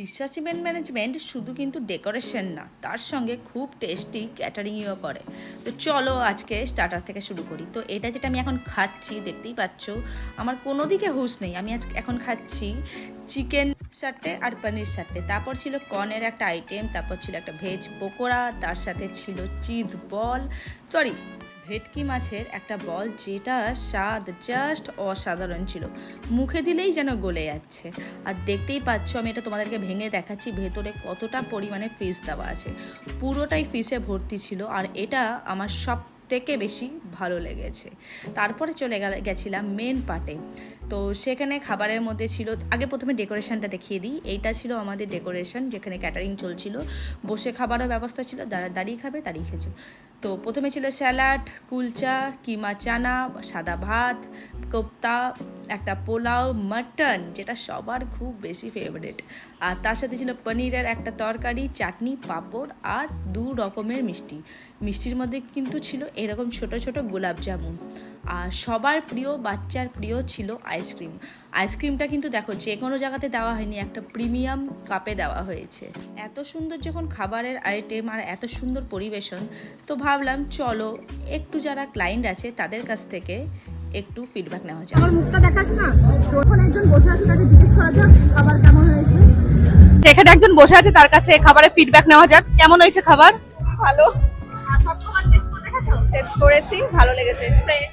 বিশ্বাস event management শুধু কিন্তু ডেকোরেশন না, তার সঙ্গে খুব টেস্টি ক্যাটারিংও করে। তো চলো আজকে স্টার্টার থেকে শুরু করি। তো এটা যেটা আমি এখন খাচ্ছি, দেখতেই পাচ্ছ, আমার কোনো দিকে হুঁশ নেই। আমি আজ এখন খাচ্ছি চিকেন সাটে আর পনির সাটে তারপর ছিল কর্নের একটা আইটেম তারপর ছিল একটা ভেজ পকোড়া, তার সাথে ছিল চিজ বল সরি ভেটকি মাছের একটা বল যেটা স্বাদ জাস্ট অসাধারণ ছিল। মুখে দিলেই যেন গলে যাচ্ছে। আর দেখতেই পাচ্ছ, আমি এটা তোমাদেরকে ভেঙে দেখাচ্ছি, ভেতরে কতটা পরিমাণে ফিস দেওয়া আছে। পুরোটাই ফিসে ভর্তি ছিল। আর এটা আমার সব থেকে বেশি ভালো লেগেছে। তারপরে চলে গেছিলাম মেন পার্টে তো সেখানে খাবারের মধ্যে ছিল, আগে প্রথমে ডেকোরেশনটা দেখিয়ে দিই। এইটা ছিল আমাদের ডেকোরেশন যেখানে ক্যাটারিং চলছিল। বসে খাবারও ব্যবস্থা ছিল, যারা দাঁড়িয়ে খাবে দাঁড়িয়ে খেয়েছে তো প্রথমে ছিল স্যালাড, কুলচা, কিমা চানা, সাদা ভাত, কোপ্তা, একটা পোলাও, মাটন, যেটা সবার খুব বেশি ফেভারেট আর তার সাথে ছিল পনিরের একটা তরকারি, চাটনি, পাঁপড় আর দু রকমের মিষ্টি। মিষ্টির মধ্যে কিন্তু ছিল এরকম ছোট ছোট গোলাপ জামুন আর সবার প্রিয় বাচ্চার প্রিয় ছিল আইসক্রিম আইসক্রিমটা কিন্তু দেখো যে কোনো জায়গাতে দেওয়া হয়নি একটা প্রিমিয়াম কাপে দেওয়া হয়েছে। এত সুন্দর যখন খাবারের আইটেম আর এত সুন্দর পরিবেশন তো ভাবলাম চলো একটু যারা ক্লায়েন্ট আছে তাদের কাছ থেকে একটু ফিডব্যাক নেওয়া যাক। আমার মুখটা দেখাস না? তো ওখানে একজন বসে আছে তাকে জিজ্ঞেস করা যাক খাবার কেমন হয়েছে? এখানে একজন বসে আছে তার কাছে খাবারের ফিডব্যাক নেওয়া যাক। কেমন হয়েছে খাবার? ভালো। সব খাবার টেস্ট করেছি ভালো লেগেছে। ফ্রেন্ড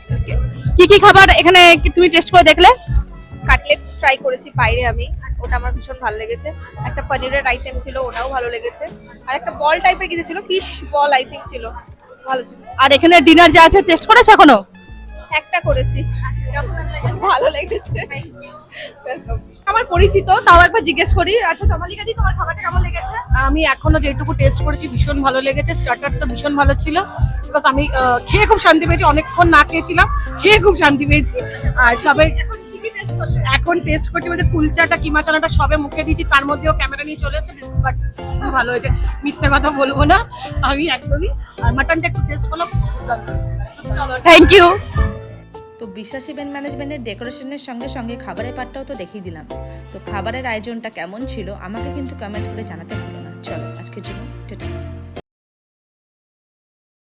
কি কি খাবার এখানে তুমি টেস্ট করে দেখলে? কাটলেট ট্রাই করেছি বাইরে আমি ওটা আমার ভীষণ ভালো লেগেছে। একটা পনিরের আইটেম ছিল ওটাও ভালো লেগেছে। আর একটা বল টাইপের কিছু ছিল ফিশ বল আই থিঙ্ক ছিল। ভালো ছিল। আর এখানে ডিনার যা আছে টেস্ট করেছ এখনও? একটা করেছি। ভালো লেগেছে। আমার পরিচিত তাও একবার জিজ্ঞেস করি। আচ্ছা তমালিকা দি তোমার খাবারটা কেমন লেগেছে? আমি এখনও যেটুকু টেস্ট করেছি ভীষণ ভালো লেগেছে স্টার্টার তো ভীষণ ভালো ছিল বিকজ আমি খেয়ে খুব শান্তি পেয়েছি অনেকক্ষণ না খেয়েছিলাম খেয়ে খুব শান্তি পেয়েছি। আর সবে এখন টেস্ট করছি বলতে কুলচাটা কিমা চানাটা সবে মুখে দিয়েছি তার মধ্যেও ক্যামেরা নিয়ে চলে এসেছে বাট খুব ভালো হয়েছে। মিথ্যে কথা বলব না আমি একদমই আর মাটনটা একটু টেস্ট করলাম থ্যাংক ইউ তো বিশ্বাস ইভেন্ট ম্যানেজমেন্টের ডেকোরেশনের সঙ্গে সঙ্গে খাবারের পার্টটাও তো দেখিয়ে দিলাম। তো খাবারের আয়োজনটা কেমন ছিল আমাকে কিন্তু কমেন্ট করে জানাতে না। চলো আজকের জন্য টাটা।